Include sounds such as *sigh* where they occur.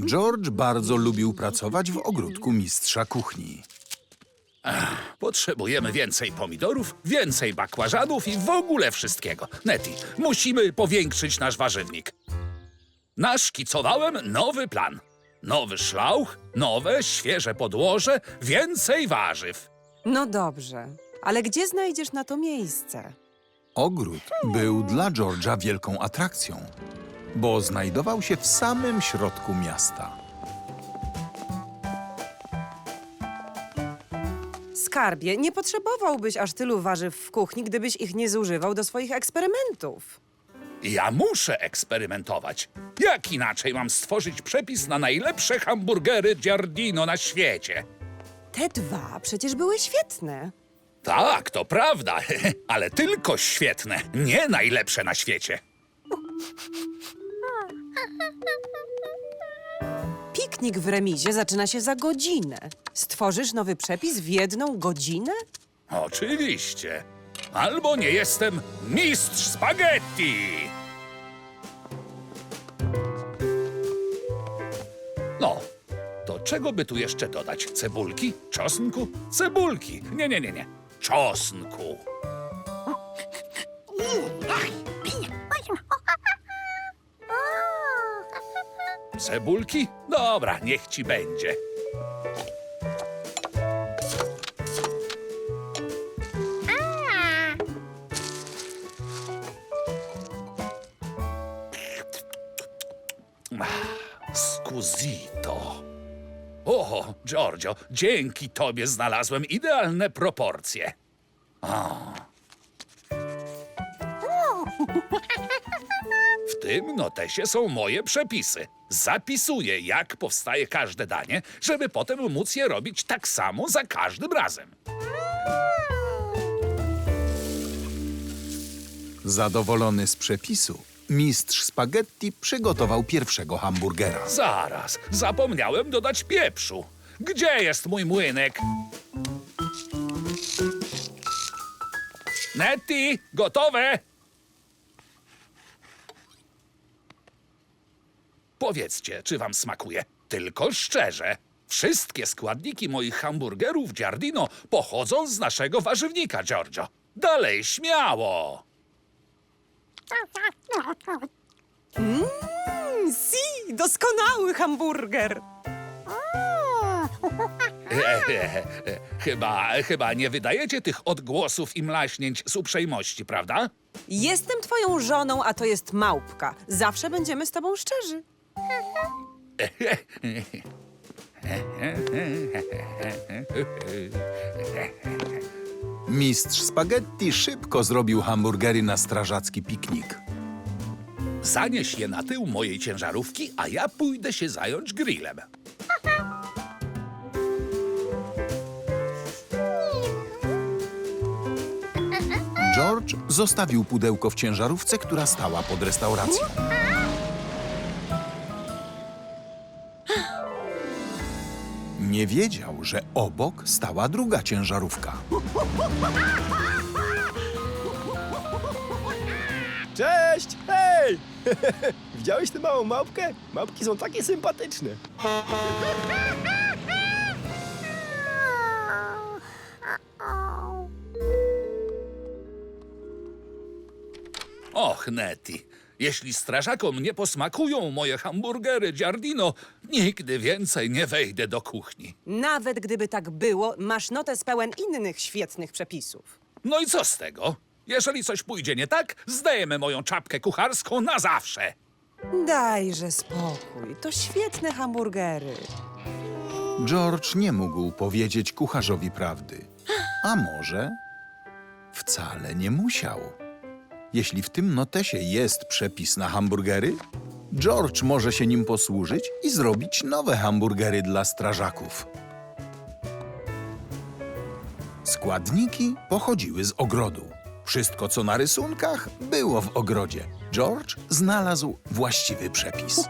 George bardzo lubił pracować w ogródku mistrza kuchni. Potrzebujemy więcej pomidorów, więcej bakłażanów i w ogóle wszystkiego. Neti, musimy powiększyć nasz warzywnik. Naszkicowałem nowy plan. Nowy szlauch, nowe, świeże podłoże, więcej warzyw. No dobrze, ale gdzie znajdziesz na to miejsce? Ogród był dla George'a wielką atrakcją, bo znajdował się w samym środku miasta. Skarbie, nie potrzebowałbyś aż tylu warzyw w kuchni, gdybyś ich nie zużywał do swoich eksperymentów. Ja muszę eksperymentować. Jak inaczej mam stworzyć przepis na najlepsze hamburgery Giardino na świecie? Te dwa przecież były świetne. Tak, to prawda, *laughs* ale tylko świetne, nie najlepsze na świecie. Piknik w remizie zaczyna się za godzinę. Stworzysz nowy przepis w jedną godzinę? Oczywiście. Albo nie jestem mistrz spaghetti. No, to czego by tu jeszcze dodać? Cebulki? Czosnku? Cebulki. Nie, nie, nie, nie. Czosnku. Cebulki? Dobra, niech ci będzie. Scusito. O, Giorgio, dzięki tobie znalazłem idealne proporcje. O. *laughs* W tym notesie są moje przepisy. Zapisuję, jak powstaje każde danie, żeby potem móc je robić tak samo za każdym razem. Zadowolony z przepisu, mistrz spaghetti przygotował pierwszego hamburgera. Zaraz, zapomniałem dodać pieprzu. Gdzie jest mój młynek? Netty, gotowe? Powiedzcie, czy wam smakuje? Tylko szczerze. Wszystkie składniki moich hamburgerów Giardino pochodzą z naszego warzywnika, Giorgio. Dalej, śmiało! Si, doskonały hamburger! Chyba, chyba nie wydajecie tych odgłosów i mlaśnięć z uprzejmości, prawda? Jestem twoją żoną, a to jest małpka. Zawsze będziemy z tobą szczerzy. Mistrz spaghetti szybko zrobił hamburgery na strażacki piknik. Zanieś je na tył mojej ciężarówki, a ja pójdę się zająć grillem. George zostawił pudełko w ciężarówce, która stała pod restauracją. Nie wiedział, że obok stała druga ciężarówka. Cześć! Hej! *laughs* Widziałeś tę małą małpkę? Małpki są takie sympatyczne. *laughs* Och, Nettie, jeśli strażakom nie posmakują moje hamburgery Giardino, nigdy więcej nie wejdę do kuchni. Nawet gdyby tak było, masz notes pełen innych świetnych przepisów. No i co z tego? Jeżeli coś pójdzie nie tak, zdejmę moją czapkę kucharską na zawsze. Dajże spokój, to świetne hamburgery. George nie mógł powiedzieć kucharzowi prawdy. A może wcale nie musiał. Jeśli w tym notesie jest przepis na hamburgery, George może się nim posłużyć i zrobić nowe hamburgery dla strażaków. Składniki pochodziły z ogrodu. Wszystko, co na rysunkach, było w ogrodzie. George znalazł właściwy przepis.